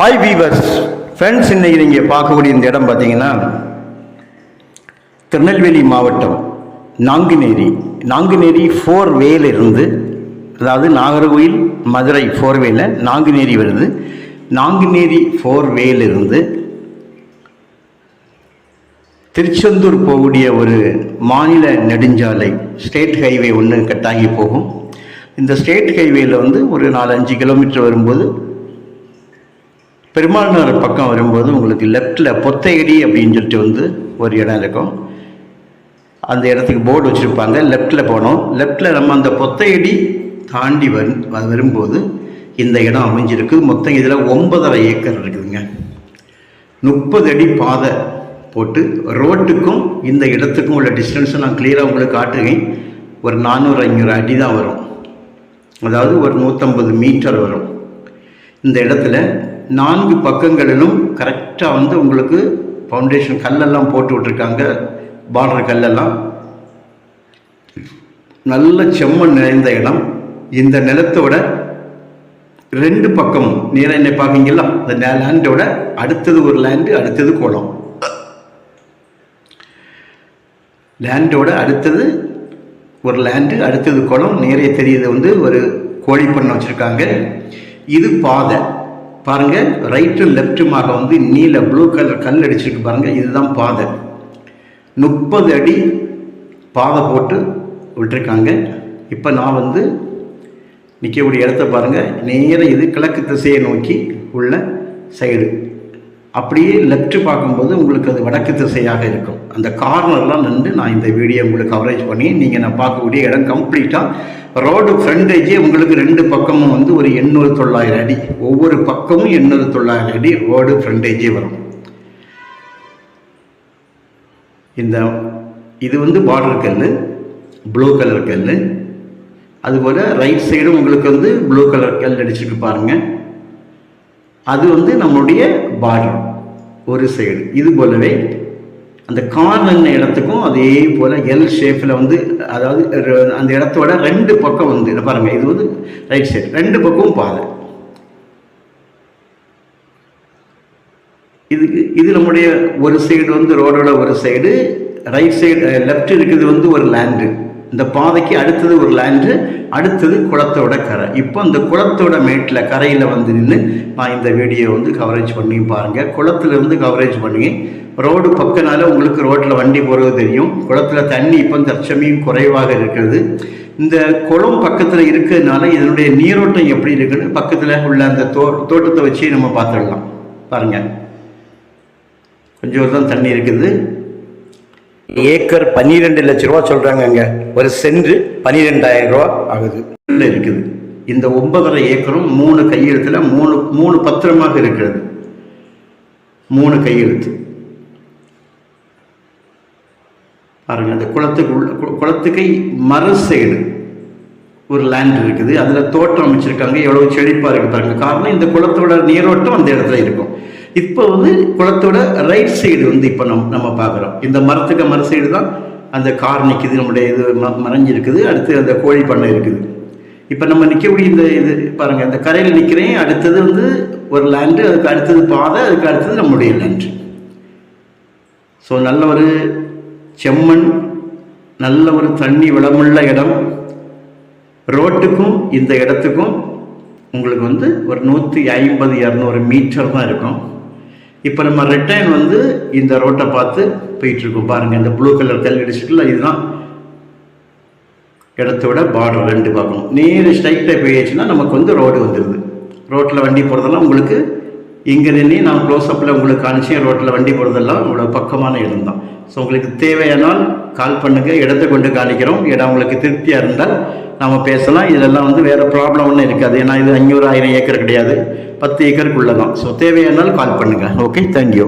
Hi viewers friends இன்றைக்கி நீங்கள் பார்க்கக்கூடிய இந்த இடம் பார்த்தீங்கன்னா திருநெல்வேலி மாவட்டம் நாங்குநேரி. நாங்குநேரி ஃபோர் வேல இருந்து அதாவது நாகர்கோயில் மதுரை ஃபோர் வேல நாங்குநேரி வருது. நாங்குநேரி ஃபோர் வேல இருந்து திருச்செந்தூர் போகக்கூடிய ஒரு மாநில நெடுஞ்சாலை ஸ்டேட் ஹைவே ஒன்று கட்டாகி போகும். இந்த ஸ்டேட் ஹைவேயில் வந்து ஒரு நாலஞ்சு கிலோமீட்டர் வரும்போது பெருமாள்னார் பக்கம் வரும்போது உங்களுக்கு லெஃப்டில் பொத்தையடி அப்படின்னு சொல்லிட்டு வந்து ஒரு இடம் இருக்கும். அந்த இடத்துக்கு போர்டு வச்சுருப்பாங்க. லெஃப்டில் போனோம். லெஃப்டில் நம்ம அந்த பொத்தையடி தாண்டி வரும் வ- வரும்போது இந்த இடம் அமைஞ்சிருக்கு. மொத்தம் இதில் ஒன்பதரை ஏக்கர் இருக்குதுங்க. முப்பது அடி பாதை போட்டு ரோட்டுக்கும் இந்த இடத்துக்கும் உள்ள டிஸ்டன்ஸை நான் கிளியராக உங்களுக்கு காட்டுவேன் ஒரு நானூறு ஐநூறு அடி தான் வரும். அதாவது ஒரு நூற்றம்பது மீட்டர் வரும். இந்த இடத்துல நான்கு பக்கங்களிலும் கரெக்டாக வந்து உங்களுக்கு ஃபவுண்டேஷன் கல்லெல்லாம் போட்டு விட்ருக்காங்க பார்டர் கல்லெல்லாம். நல்ல செம்மண் நிறைந்த இடம். இந்த நிலத்தோட ரெண்டு பக்கம் நேர என்ன பார்க்கீங்களா இந்த லேண்டோட அடுத்தது ஒரு லேண்டு அடுத்தது குளம். லேண்டோட அடுத்தது ஒரு லேண்டு அடுத்தது குளம். நேரே தெரியுது வந்து ஒரு கோழி பண்ணை வச்சுருக்காங்க. இது பாதை. பாருங்க ரைட்டு லெஃப்ட்டுமாக வந்து நீல ப்ளூ கலர் கல் அடிச்சிருக்கு பாருங்க இதுதான் பாதை. முப்பது அடி பாதை போட்டு விட்டுருக்காங்க. இப்போ நான் வந்து நிற்கக்கூடிய இடத்த பாருங்கள் நேராக இது கிழக்கு திசையை நோக்கி உள்ள சைடு அப்படியே லெஃப்ட் பார்க்கும்போது உங்களுக்கு அது வடக்கு திசையாக இருக்கும். அந்த கார்னர்லாம் நின்று நான் இந்த வீடியோ உங்களுக்கு கவரேஜ் பண்ணி நீங்கள் நான் பார்க்கக்கூடிய இடம் கம்ப்ளீட்டாக ரோடு ஃப்ரண்டேஜே உங்களுக்கு ரெண்டு பக்கமும் வந்து ஒரு எண்ணூறு தொள்ளாயிரம் அடி. ஒவ்வொரு பக்கமும் எண்ணூறு தொள்ளாயிரம் அடி ரோடு ஃப்ரண்டேஜே வரும். இந்த இது வந்து பார்டர் கல் ப்ளூ கலர் கல் அதுபோல் ரைட் சைடும் உங்களுக்கு வந்து ப்ளூ கலர் கல் அடிச்சுட்டு பாருங்கள் அது வந்து நம்மளுடைய பார்டர் ஒரு சைடு இது போலவே அந்த கார்னர் இடத்துக்கும் அதே போல் எல் ஷேப்பில் வந்து அதாவது அந்த இடத்தோட ரெண்டு பக்கம் வந்து இதை பாருங்க இது வந்து ரைட் சைடு ரெண்டு பக்கமும் பாதை. இது இது நம்முடைய ஒரு சைடு வந்து ரோடோட ஒரு சைடு ரைட் சைடு லெஃப்ட் இருக்குது வந்து ஒரு லேண்டு இந்த பாதைக்கு அடுத்தது ஒரு லேண்டு அடுத்தது குளத்தோட கரை. இப்போ அந்த குளத்தோட மேட்டில் கரையில் வந்து நின்று நான் இந்த வீடியோ வந்து கவரேஜ் பண்ணி பாருங்கள் குளத்துலேருந்து கவரேஜ் பண்ணி ரோடு பக்கனால உங்களுக்கு ரோட்டில் வண்டி போகிறது தெரியும். குளத்தில் தண்ணி இப்போ தற்சமயம் குறைவாக இருக்கிறது. இந்த குளம் பக்கத்தில் இருக்கிறதுனால இதனுடைய நீரோட்டம் எப்படி இருக்குன்னு பக்கத்தில் உள்ள அந்த தோ தோட்டத்தை வச்சு நம்ம பார்த்துடலாம். பாருங்கள் கொஞ்சம் தான் தண்ணி இருக்குது. ஏக்கர் பன்னிரெண்டு லட்ச ரூபா சொல்றாங்க அங்க ஒரு சென்று பன்னிரெண்டாயிரம் ரூபா ஆகுது. உள்ள இருக்குது. இந்த ஒன்பதரை ஏக்கரும் மூணு கையெழுத்துல மூணு மூணு பத்திரமாக இருக்கிறது. மூணு கையெழுத்து. பாருங்க அந்த குளத்துக்கு உள்ள குளத்துக்கு மறு சைடு ஒரு லேண்ட் இருக்குது. அதில் தோட்டம் அமைச்சிருக்காங்க. எவ்வளோ செழிப்பாக இருக்கு பாருங்க. காரணம் இந்த குளத்தோட நீரோட்டம் அந்த இடத்துல இருக்கும். இப்போ வந்து குளத்தோட ரைட் சைடு வந்து இப்போ நம்ம நம்ம பார்க்குறோம். இந்த மரத்துக்கு மறு சைடு தான் அந்த கார் நிற்கிது நம்முடைய இது ம- மறைஞ்சிருக்குது. அடுத்து அந்த கோழி பண்ணை இருக்குது. இப்போ நம்ம நிற்கக்கூடிய இந்த இது பாருங்கள் இந்த கரையில் நிற்கிறேன் அடுத்தது வந்து ஒரு லேண்டு அதுக்கு அடுத்தது பாதை அதுக்கு அடுத்தது நம்முடைய லேண்டு ஸோ நல்ல ஒரு செம்மண் நல்ல ஒரு தண்ணி வளமுள்ள இடம். ரோட்டுக்கும் இந்த இடத்துக்கும் உங்களுக்கு வந்து ஒரு நூற்றி ஐம்பது இரநூறு மீட்டர் தான் இருக்கும். இப்போ நம்ம ரிட்டர்ன் வந்து இந்த ரோட்டை பார்த்து போயிட்டுருக்கோம். பாருங்கள் இந்த ப்ளூ கலர் கல் அடிச்சுட்டுல இதுதான் இடத்தோட பார்டர் ரெண்டு பார்க்கணும் நேர் ஸ்ட்ரைட்டாக போயிடுச்சுன்னா நமக்கு வந்து ரோடு வந்துடுது ரோட்டில் வண்டி போகிறதெல்லாம் உங்களுக்கு இங்கே நின்று நான் க்ளோஸ்அப்பில் உங்களுக்கு காணிச்சேன் ரோட்டில் வண்டி போகிறதெல்லாம் உங்களோட பக்கமான இடம் தான். ஸோ உங்களுக்கு தேவையானால் கால் பண்ணுங்கள் இடத்தை கொண்டு காணிக்கிறோம். இடம் உங்களுக்கு திருப்தியாக இருந்தால் நாம் பேசலாம். இதெல்லாம் வந்து வேறு ப்ராப்ளம் ஒன்றும் இருக்காது. ஏன்னா இது அஞ்சூறு ஆயிரம் ஏக்கர் கிடையாது. பத்து ஏக்கருக்குள்ளே தான் ஸோ தேவையானால் கால் பண்ணுங்கள் ஓகே தேங்க்யூ